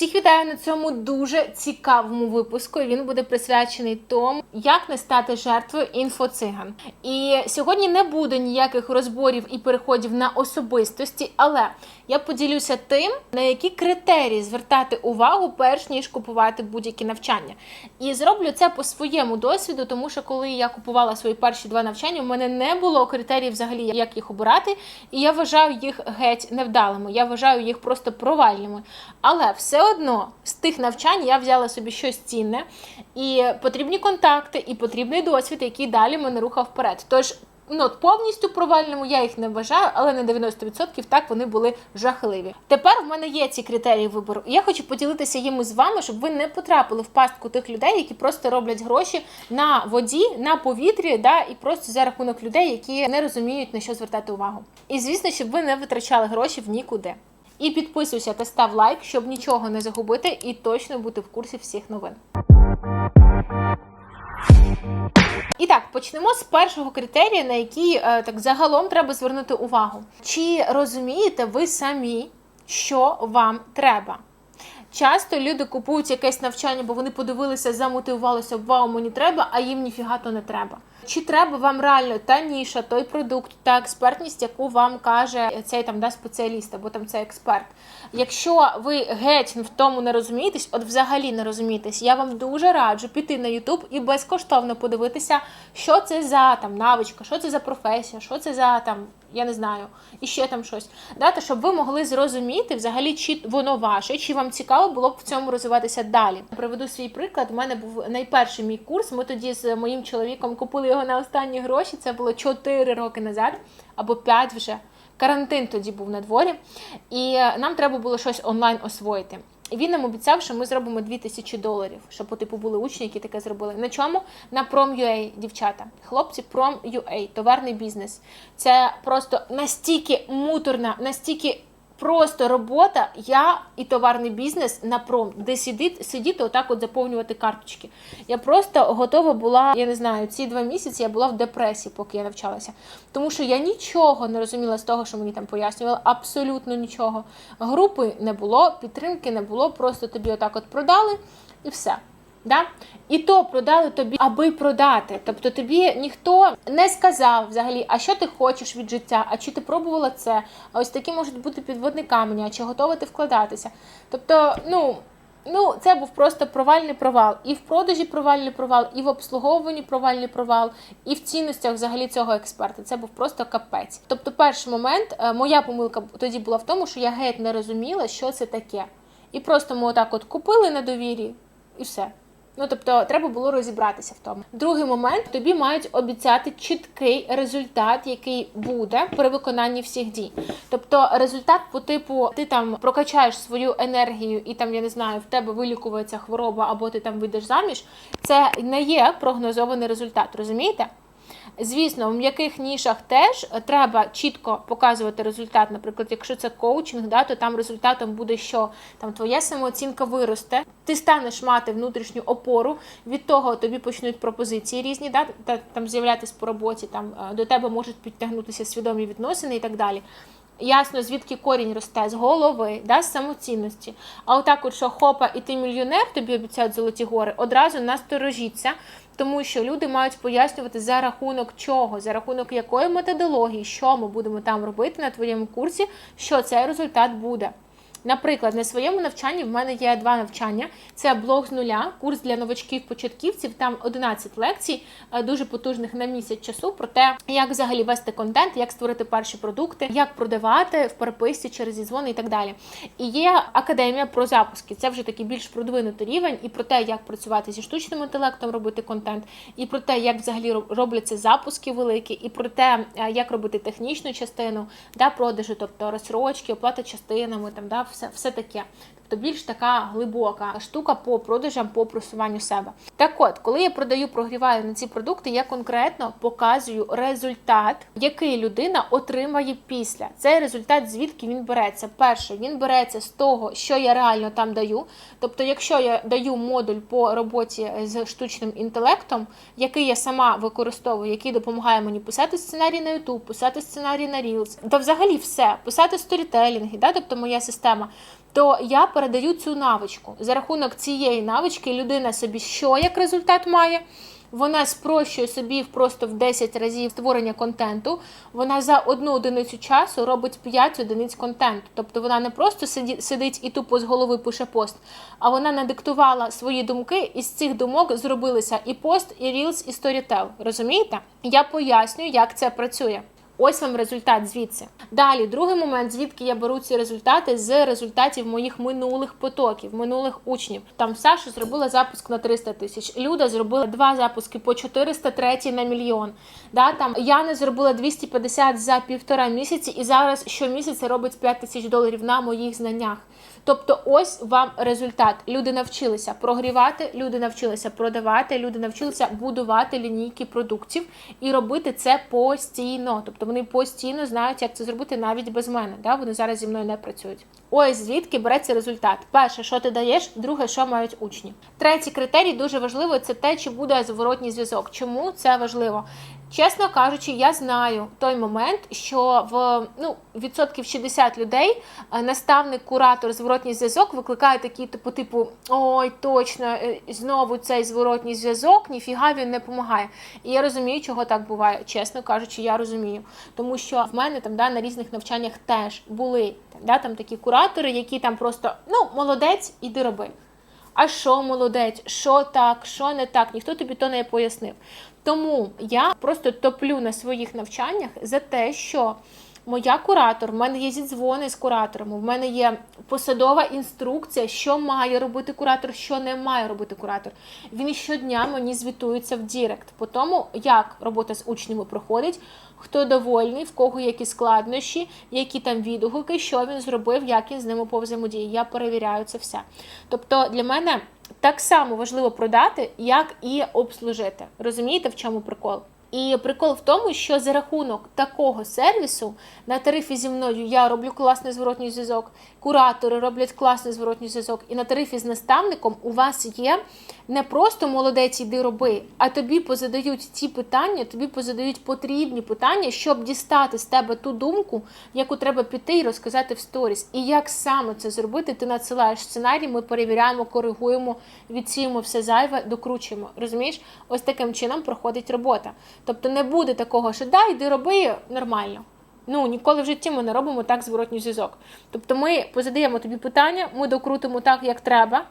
Всіх вітаю на цьому дуже цікавому випуску. Він буде присвячений тому, як не стати жертвою інфоциган. І сьогодні не буде ніяких розборів і переходів на особистості, але я поділюся тим, на які критерії звертати увагу, перш ніж купувати будь-які навчання. І зроблю це по своєму досвіду, тому що коли я купувала свої перші два навчання, у мене не було критеріїв взагалі, як їх обирати, і я вважаю їх геть невдалими. Я вважаю їх просто провальними. Але все одно з тих навчань я взяла собі щось цінне, і потрібні контакти, і потрібний досвід, який далі мене рухав вперед. Тож ну, повністю провальному я їх не вважаю, але на 90% так вони були жахливі. Тепер в мене є ці критерії вибору. І я хочу поділитися їми з вами, щоб ви не потрапили в пастку тих людей, які просто роблять гроші на воді, на повітрі, да, і просто за рахунок людей, які не розуміють на що звертати увагу. І звісно, щоб ви не витрачали гроші в нікуди. І підписуйся та став лайк, щоб нічого не загубити і точно бути в курсі всіх новин. І так, почнемо з першого критерія, на який е, так загалом треба звернути увагу. Чи розумієте ви самі, що вам треба? Часто люди купують якесь навчання, бо вони подивилися, замотивувалися, вау, мені треба, а їм ніфіга то не треба. Чи треба вам реально та ніша, той продукт, та експертність, яку вам каже цей там да, спеціаліст або там цей експерт? Якщо ви геть в тому не розумієтесь, от взагалі не розумієтесь, я вам дуже раджу піти на YouTube і безкоштовно подивитися, що це за там навичка, що це за професія, що це за там. Я не знаю, і ще там щось. Дати, щоб ви могли зрозуміти взагалі, чи воно ваше, чи вам цікаво було б в цьому розвиватися далі. Приведу свій приклад. У мене був найперший мій курс. Ми тоді з моїм чоловіком купили його на останні гроші. Це було 4 роки назад або 5 вже. Карантин тоді був на дворі, і нам треба було щось онлайн освоїти. І він нам обіцяв, що ми зробимо 2000 доларів, щоб типу були учні, які таке зробили. На чому? На Prom.ua, дівчата. Хлопці, Prom.ua, товарний бізнес. Це просто настільки муторна, настільки просто робота, я і товарний бізнес на пром, де сидіти, сидіти отак от заповнювати карточки. Я просто готова була, я не знаю, ці два місяці я була в депресії, поки я навчалася. Тому що я нічого не розуміла з того, що мені там пояснювали, абсолютно нічого. Групи не було, підтримки не було, просто тобі отак от продали і все. Да? І то продали тобі, аби продати. Тобто тобі ніхто не сказав взагалі, а що ти хочеш від життя, а чи ти пробувала це, а ось такі можуть бути підводні камені, а чи готова ти вкладатися. Тобто, ну. Ну, це був просто провальний провал. І в продажі провальний провал, і в обслуговуванні провальний провал, і в цінностях взагалі цього експерта. Це був просто капець. Тобто, перший момент, е, моя помилка тоді була в тому, що я геть не розуміла, що це таке. І просто ми отак от купили на довірі, і все. Ну, тобто, треба було розібратися в тому. Другий момент тобі мають обіцяти чіткий результат, який буде при виконанні всіх дій. Тобто, результат по типу, ти там прокачаєш свою енергію, і там я не знаю, в тебе вилікується хвороба, або ти там вийдеш заміж. Це не є прогнозований результат, розумієте? Звісно, в м'яких нішах теж треба чітко показувати результат. Наприклад, якщо це коучинг, да, то там результатом буде, що там твоя самооцінка виросте, ти станеш мати внутрішню опору. Від того тобі почнуть пропозиції різні, да, там з'являтися по роботі. Там е, до тебе можуть підтягнутися свідомі відносини і так далі. Ясно, звідки корінь росте з голови, да, з самоцінності. А отак, от що хопа, і ти мільйонер, тобі обіцяють золоті гори, одразу насторожіться, тому що люди мають пояснювати за рахунок чого, за рахунок якої методології, що ми будемо там робити на твоєму курсі, що цей результат буде. Наприклад, на своєму навчанні в мене є два навчання: це блог з нуля, курс для новачків-початківців. Там 11 лекцій, е, дуже потужних на місяць часу про те, як взагалі вести контент, як створити перші продукти, як продавати в переписці через зізвони і так далі. І є академія про запуски. Це вже такий більш продвинутий рівень, і про те, як працювати зі штучним інтелектом, робити контент, і про те, як взагалі робляться запуски великі, і про те, е, як робити технічну частину, да, продажу, тобто розсрочки, оплата частинами, там да все, все таке. Тобто більш така глибока штука по продажам, по просуванню себе. Так от, коли я продаю, прогріваю на ці продукти, я конкретно показую результат, який людина отримає після. Цей результат, звідки він береться. Перше, він береться з того, що я реально там даю. Тобто, якщо я даю модуль по роботі з штучним інтелектом, який я сама використовую, який допомагає мені писати сценарій на YouTube, писати сценарій на Reels, то взагалі все, писати сторітелінги, да? тобто моя система то я передаю цю навичку. За рахунок цієї навички людина собі що як результат має. Вона спрощує собі просто в 10 разів створення контенту. Вона за одну одиницю часу робить 5 одиниць контенту. Тобто вона не просто сидить і тупо з голови пише пост, а вона надиктувала свої думки, і з цих думок зробилися і пост, і рілс, і сторітел. Розумієте? Я пояснюю, як це працює. Ось вам результат звідси. Далі, другий момент, звідки я беру ці результати з результатів моїх минулих потоків, минулих учнів. Там Саша зробила запуск на 300 тисяч. Люда зробила два запуски по 400, третій на мільйон. Да, там Яна зробила 250 за півтора місяці, і зараз щомісяця робить 5 тисяч доларів на моїх знаннях. Тобто, ось вам результат. Люди навчилися прогрівати, люди навчилися продавати, люди навчилися будувати лінійки продуктів і робити це постійно. Тобто вони постійно знають, як це зробити навіть без мене. Да? Вони зараз зі мною не працюють. Ось звідки береться результат. Перше, що ти даєш, друге, що мають учні. Третій критерій дуже важливий це те, чи буде зворотній зв'язок. Чому це важливо? Чесно кажучи, я знаю той момент, що в ну відсотків 60 людей е, наставник, куратор, зворотній зв'язок викликає такі типу, типу, ой, точно, е, знову цей зворотній зв'язок, ніфіга він не допомагає. І я розумію, чого так буває. Чесно кажучи, я розумію. Тому що в мене там да, на різних навчаннях теж були да, там такі куратори, які там просто ну молодець, іди роби. А що молодець, що так, що не так, ніхто тобі то не пояснив. Тому я просто топлю на своїх навчаннях за те, що моя куратор, в мене є зідзвони з куратором, в мене є посадова інструкція, що має робити куратор, що не має робити куратор. Він щодня мені звітується в Дірект по тому, як робота з учнями проходить, хто довольний, в кого які складнощі, які там відгуки, що він зробив, як він з ними повзаємодіє. Я перевіряю це все. Тобто для мене так само важливо продати, як і обслужити. Розумієте, в чому прикол? І прикол в тому, що за рахунок такого сервісу на тарифі зі мною я роблю класний зворотній зв'язок, куратори роблять класний зворотній зв'язок, і на тарифі з наставником у вас є не просто молодець, іди роби, а тобі позадають ті питання, тобі позадають потрібні питання, щоб дістати з тебе ту думку, яку треба піти і розказати в сторіс. І як саме це зробити, ти надсилаєш сценарій, ми перевіряємо, коригуємо, відсіємо все зайве, докручуємо. Розумієш, ось таким чином проходить робота. Тобто не буде такого, що дай, йди роби нормально. Ну, ніколи в житті ми не робимо так зворотній зв'язок. Тобто ми позадаємо тобі питання, ми докрутимо так, як треба,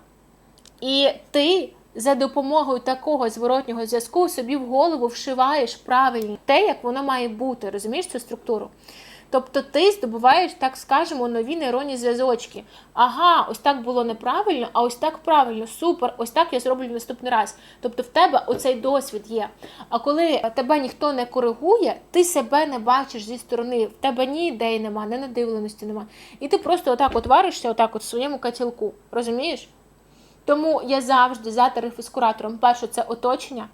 і ти за допомогою такого зворотнього зв'язку собі в голову вшиваєш правильно те, як воно має бути. Розумієш цю структуру? Тобто ти здобуваєш, так скажемо, нові нейронні зв'язочки. Ага, ось так було неправильно, а ось так правильно, супер, ось так я зроблю наступний раз. Тобто в тебе оцей досвід є. А коли тебе ніхто не коригує, ти себе не бачиш зі сторони, в тебе ні ідей нема, ні надивленості нема. І ти просто отак от варишся, отак от в своєму котілку. Розумієш? Тому я завжди за тарифи з куратором. Перше, це оточення,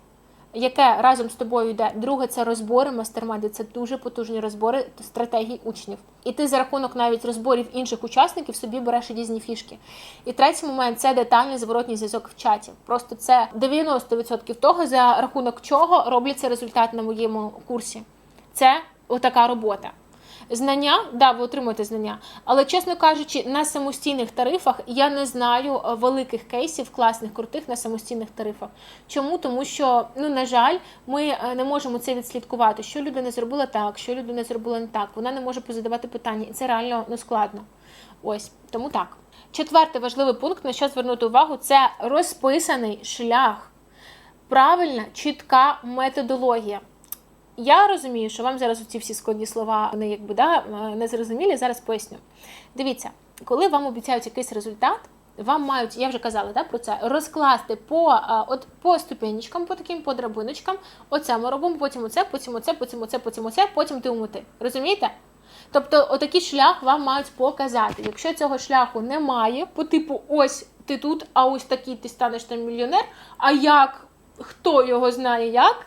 яке разом з тобою йде. Друге, це розбори мастермайди. Це дуже потужні розбори стратегій учнів. І ти за рахунок навіть розборів інших учасників собі береш різні фішки. І третій момент це детальний зворотній зв'язок в чаті. Просто це 90% того, за рахунок чого робляться результат на моєму курсі. Це отака робота. Знання, да, ви отримуєте знання, але чесно кажучи, на самостійних тарифах я не знаю е, великих кейсів, класних, крутих на самостійних тарифах. Чому? Тому що, ну на жаль, ми е, не можемо це відслідкувати, що людина зробила так, що людина зробила не так. Вона не може позадавати питання, і це реально ну, складно. Ось тому так. Четвертий важливий пункт, на що звернути увагу, це розписаний шлях. Правильна, чітка методологія. Я розумію, що вам зараз ці всі складні слова вони якби да, не зрозумілі. Зараз поясню. Дивіться, коли вам обіцяють якийсь результат, вам мають, я вже казала да, про це, розкласти по а, от, по ступенечкам, по таким по драбиночкам. Оце ми робимо, потім оце, потім оце, потім оце, потім оце, потім ти умити. Розумієте? Тобто, отакий шлях вам мають показати. Якщо цього шляху немає, по типу, ось ти тут, а ось такий ти станеш там мільйонер. А як хто його знає як?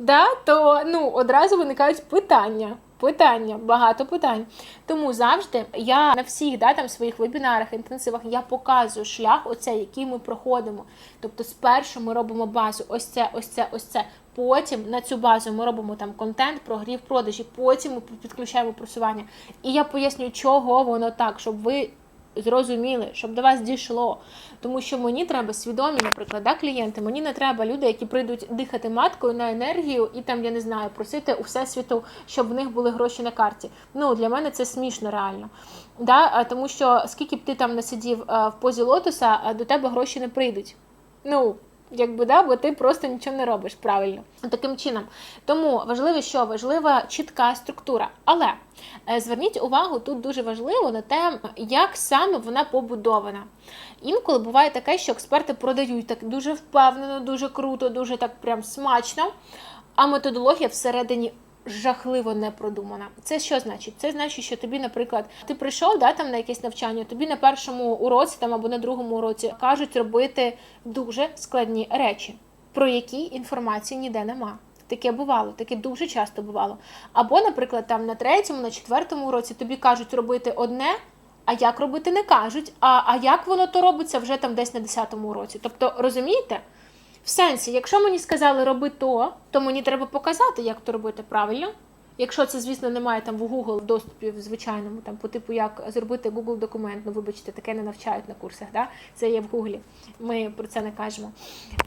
Да, то ну, одразу виникають питання. Питання, багато питань. Тому завжди я на всіх да, там, своїх вебінарах, інтенсивах я показую шлях, оцей, який ми проходимо. Тобто, спершу ми робимо базу, ось це, ось це, ось це. Потім на цю базу ми робимо там контент, прогрів, продажі, потім ми підключаємо просування. І я пояснюю, чого воно так, щоб ви зрозуміли, щоб до вас дійшло. Тому що мені треба свідомі, наприклад, да, клієнти. Мені не треба люди, які прийдуть дихати маткою на енергію і там, я не знаю, просити у всесвіту, щоб в них були гроші на карті. Ну для мене це смішно реально. Да? Тому що скільки б ти там не сидів в позі лотоса, до тебе гроші не прийдуть. Ну, якби да, бо ти просто нічого не робиш правильно. Таким чином. Тому важливо, що важлива чітка структура. Але е, зверніть увагу тут дуже важливо на те, як саме вона побудована. Інколи буває таке, що експерти продають так дуже впевнено, дуже круто, дуже так прям смачно, а методологія всередині. Жахливо не продумана. Це що значить? Це значить, що тобі, наприклад, ти прийшов да, там на якесь навчання, тобі на першому уроці там або на другому уроці кажуть робити дуже складні речі, про які інформації ніде нема. Таке бувало, таке дуже часто бувало. Або, наприклад, там на третьому, на четвертому уроці тобі кажуть робити одне, а як робити не кажуть. А, а як воно то робиться вже там десь на десятому уроці. Тобто, розумієте? В сенсі, якщо мені сказали роби то, то мені треба показати, як то робити правильно. Якщо це, звісно, немає там в Google доступі в звичайному, там по типу як зробити Google документ, ну вибачте, таке не навчають на курсах, да? це є в Google, Ми про це не кажемо.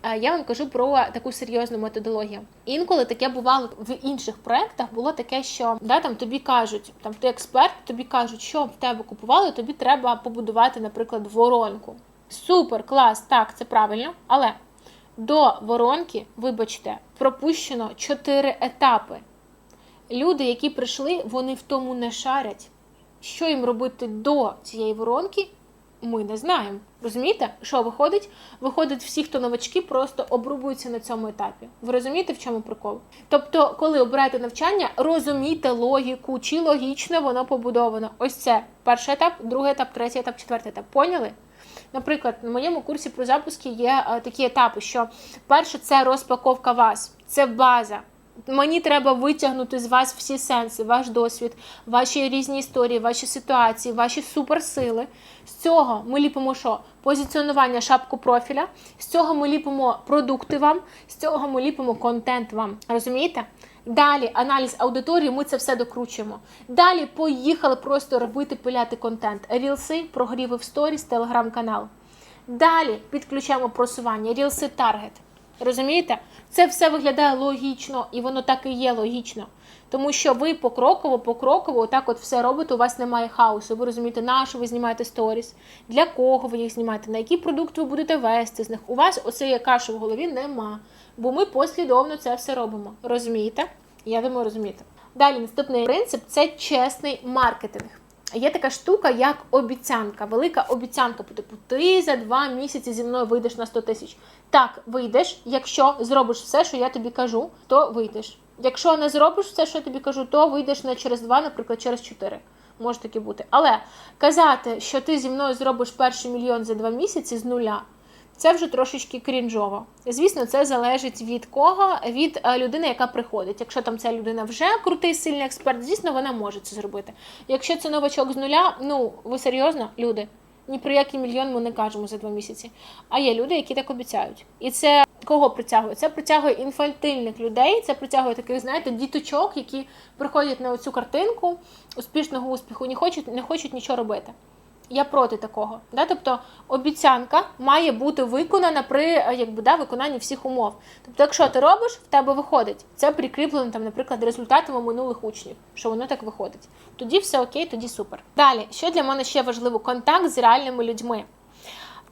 Е, Я вам кажу про таку серйозну методологію. Інколи таке бувало в інших проектах. Було таке, що да, там тобі кажуть, там ти експерт, тобі кажуть, що в тебе купували, тобі треба побудувати, наприклад, воронку. Супер, клас, так, це правильно, але до воронки, вибачте, пропущено 4 етапи. Люди, які прийшли, вони в тому не шарять. Що їм робити до цієї воронки, ми не знаємо. Розумієте, що виходить? Виходить, всі, хто новачки, просто обрубуються на цьому етапі. Ви розумієте, в чому прикол? Тобто, коли обираєте навчання, розумійте логіку, чи логічно воно побудовано. Ось це перший етап, другий етап, третій етап, четвертий етап. Поняли? Наприклад, на моєму курсі про запуски є е, такі етапи, що перше це розпаковка вас, це база. Мені треба витягнути з вас всі сенси, ваш досвід, ваші різні історії, ваші ситуації, ваші суперсили. З цього ми ліпимо що? Позиціонування шапку профіля, з цього ми ліпимо продукти вам, з цього ми ліпимо контент вам. Розумієте? Далі аналіз аудиторії, ми це все докручуємо. Далі поїхали просто робити пиляти контент. Рілси, прогріви в сторіс, телеграм-канал. Далі підключаємо просування, рілси таргет. Розумієте? Це все виглядає логічно, і воно так і є логічно. Тому що ви покроково, покроково, отак от все робите, у вас немає хаосу. Ви розумієте, на що ви знімаєте сторіс, для кого ви їх знімаєте, на які продукти ви будете вести з них. У вас оцеї каші в голові нема. Бо ми послідовно це все робимо. Розумієте? Я думаю, розумієте. Далі наступний принцип це чесний маркетинг. Є така штука, як обіцянка, велика обіцянка. по Типу, ти за два місяці зі мною вийдеш на 100 тисяч. Так, вийдеш. Якщо зробиш все, що я тобі кажу, то вийдеш. Якщо не зробиш все, що я тобі кажу, то вийдеш не через два, наприклад, через чотири. Може таки бути. Але казати, що ти зі мною зробиш перший мільйон за два місяці з нуля. Це вже трошечки крінжово. Звісно, це залежить від кого? Від е, людини, яка приходить. Якщо там ця людина вже крутий, сильний експерт, звісно, вона може це зробити. Якщо це новачок з нуля, ну ви серйозно, люди? Ні про який мільйон ми не кажемо за два місяці. А є люди, які так обіцяють. І це кого притягує? Це притягує інфантильних людей, це притягує таких, знаєте, діточок, які приходять на оцю картинку успішного успіху, не хочуть, не хочуть нічого робити. Я проти такого. Да? Тобто обіцянка має бути виконана при е, якби, да, виконанні всіх умов. Тобто, якщо ти робиш, в тебе виходить. Це прикріплено, там, наприклад, результатами минулих учнів, що воно так виходить. Тоді все окей, тоді супер. Далі, що для мене ще важливо, контакт з реальними людьми.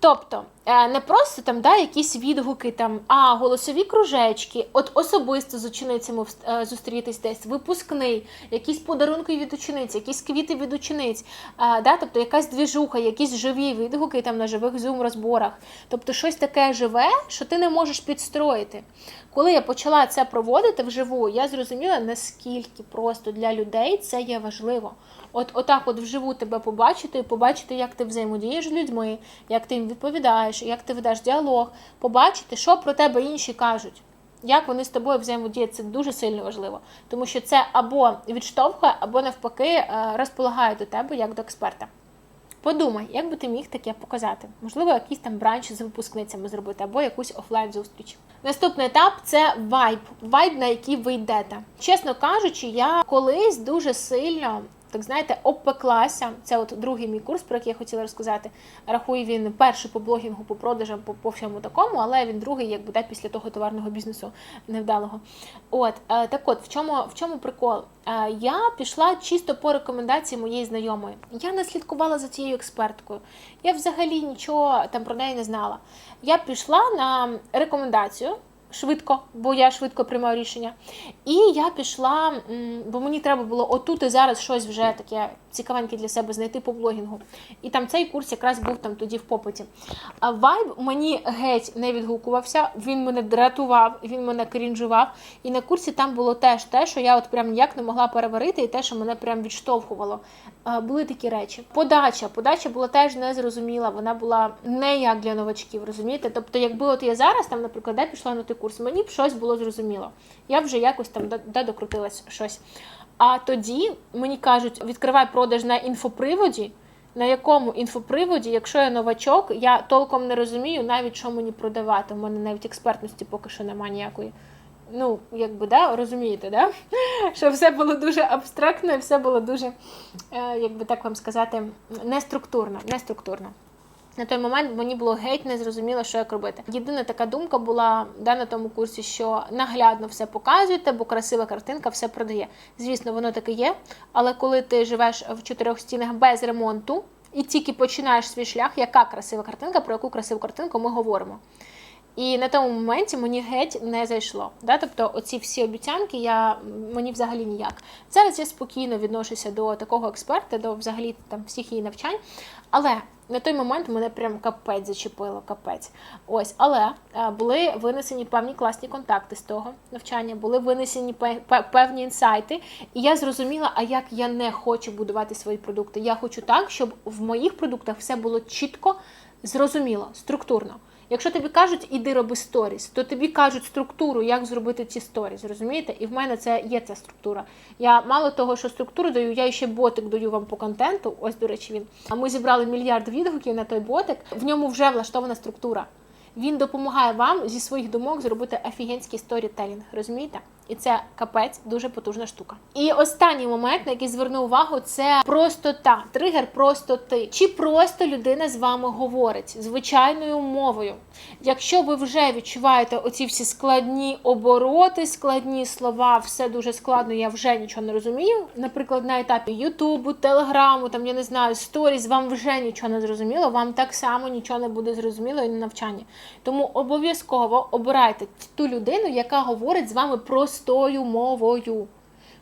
Тобто е, не просто там да, якісь відгуки, там, а голосові кружечки, от особисто з ученицями е, зустрітись десь, випускний, якісь подарунки від учениць, якісь квіти від учениць, е, да, тобто якась двіжуха, якісь живі відгуки там на живих зум-розборах. Тобто щось таке живе, що ти не можеш підстроїти. Коли я почала це проводити вживу, я зрозуміла, наскільки просто для людей це є важливо. От отак, от вживу тебе побачити, і побачити, як ти взаємодієш з людьми, як ти їм відповідаєш, як ти ведеш діалог, побачити, що про тебе інші кажуть. Як вони з тобою взаємодіють, це дуже сильно важливо, тому що це або відштовхує, або навпаки е, розполагає до тебе як до експерта. Подумай, як би ти міг таке показати? Можливо, якийсь там бранч з випускницями зробити, або якусь офлайн зустріч. Наступний етап це вайб, вайб, на який ви йдете. Чесно кажучи, я колись дуже сильно так знаєте, обпеклася. Це от другий мій курс, про який я хотіла розказати. Рахую він перший по блогінгу, по продажам, по, по всьому такому, але він другий, як буде після того товарного бізнесу невдалого. От е, так, от в чому в чому прикол? Е, я пішла чисто по рекомендації моєї знайомої. Я не слідкувала за цією експерткою. Я взагалі нічого там про неї не знала. Я пішла на рекомендацію швидко, бо я швидко приймаю рішення. І я пішла, бо мені треба було отут і зараз щось вже таке цікавеньке для себе знайти по блогінгу. І там цей курс якраз був там тоді в попиті. А вайб мені геть не відгукувався, він мене дратував, він мене крінжував. І на курсі там було теж те, що я от прям ніяк не могла переварити, і те, що мене прям відштовхувало. Були такі речі. Подача. Подача була теж незрозуміла, вона була не як для новачків, розумієте? Тобто, якби от я зараз там, наприклад, де пішла на той курс, мені б щось було зрозуміло. Я вже якось там докрутилась щось. А тоді мені кажуть, відкривай продаж на інфоприводі. На якому інфоприводі, якщо я новачок, я толком не розумію навіть, що мені продавати. У мене навіть експертності поки що немає ніякої. Ну, якби, да, розумієте, да? що все було дуже абстрактно і все було дуже, е, як так вам сказати, неструктурно. неструктурно. На той момент мені було геть незрозуміло, що як робити. Єдина така думка була да, на тому курсі, що наглядно все показуєте, бо красива картинка все продає. Звісно, воно таке є. Але коли ти живеш в чотирьох стінах без ремонту і тільки починаєш свій шлях, яка красива картинка, про яку красиву картинку ми говоримо. І на тому моменті мені геть не зайшло. Да? Тобто, оці всі обіцянки я мені взагалі ніяк. Зараз я спокійно відношуся до такого експерта, до взагалі там всіх її навчань. Але на той момент мене прям капець зачепило, капець. Ось, але е, були винесені певні класні контакти з того навчання, були винесені пе- пе- певні інсайти, і я зрозуміла, а як я не хочу будувати свої продукти. Я хочу так, щоб в моїх продуктах все було чітко, зрозуміло, структурно. Якщо тобі кажуть, іди роби сторіс, то тобі кажуть структуру, як зробити ці сторіс, розумієте? І в мене це є ця структура. Я мало того, що структуру даю, я ще ботик даю вам по контенту. Ось, до речі, він. А ми зібрали мільярд відгуків на той ботик. В ньому вже влаштована структура. Він допомагає вам зі своїх думок зробити офігенський сторітелінг, розумієте? І це капець дуже потужна штука. І останній момент, на який зверну увагу, це простота. Тригер простоти. Чи просто людина з вами говорить звичайною мовою? Якщо ви вже відчуваєте оці всі складні обороти, складні слова, все дуже складно, я вже нічого не розумію. Наприклад, на етапі Ютубу, Телеграму, там я не знаю, сторіс, вам вже нічого не зрозуміло, вам так само нічого не буде зрозуміло і на навчанні. Тому обов'язково обирайте ту людину, яка говорить з вами простою мовою.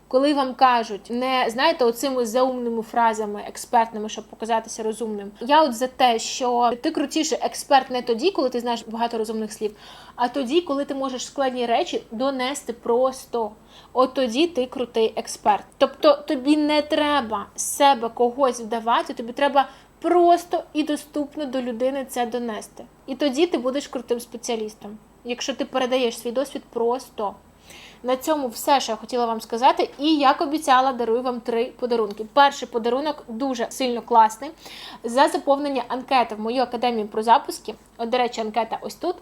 Коли вам кажуть, не знаєте, оцими заумними фразами експертними, щоб показатися розумним. Я от за те, що ти крутіше експерт не тоді, коли ти знаєш багато розумних слів, а тоді, коли ти можеш складні речі донести просто. От тоді ти крутий експерт. Тобто тобі не треба себе когось вдавати, тобі треба просто і доступно до людини це донести. І тоді ти будеш крутим спеціалістом, якщо ти передаєш свій досвід просто. На цьому все, що я хотіла вам сказати. І як обіцяла, дарую вам три подарунки. Перший подарунок дуже сильно класний. За заповнення анкети в мою академію про запуски. От, до речі, анкета ось тут.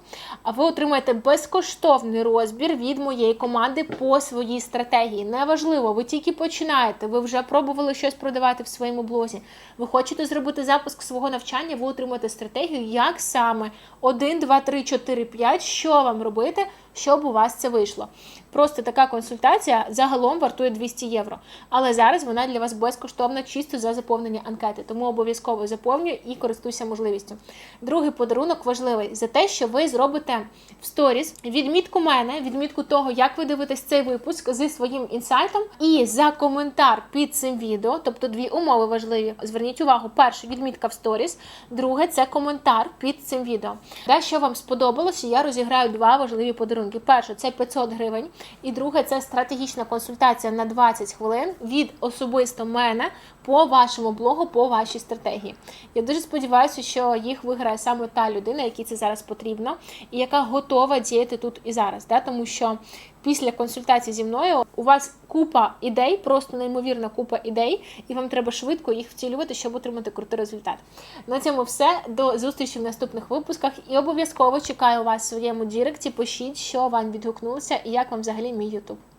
А ви отримаєте безкоштовний розбір від моєї команди по своїй стратегії. Неважливо, ви тільки починаєте, ви вже пробували щось продавати в своєму блозі. Ви хочете зробити запуск свого навчання, ви отримаєте стратегію, як саме 1, 2, 3, 4, 5, що вам робити, щоб у вас це вийшло. Просто така консультація загалом вартує 200 євро. Але зараз вона для вас безкоштовна чисто за заповнення анкети. Тому обов'язково заповнюю і користуйся можливістю. Другий подарунок важливий за те, що ви зробите в сторіс відмітку мене, відмітку того, як ви дивитесь цей випуск зі своїм інсайтом, і за коментар під цим відео, тобто дві умови важливі. Зверніть увагу: перше відмітка в сторіс, друге це коментар під цим відео. Те, що вам сподобалося, я розіграю два важливі подарунки. Перше це 500 гривень, і друге це стратегічна консультація на 20 хвилин від особисто мене по вашому блогу, по вашій стратегії. Я дуже сподіваюся, що їх виграє саме та людина, якій це зараз потрібно, і яка готова діяти тут і зараз. Да? Тому що після консультації зі мною у вас купа ідей, просто неймовірна купа ідей, і вам треба швидко їх втілювати, щоб отримати крутий результат. На цьому все. До зустрічі в наступних випусках. І обов'язково чекаю вас в своєму діректі. Пишіть, що вам відгукнулося і як вам взагалі мій YouTube.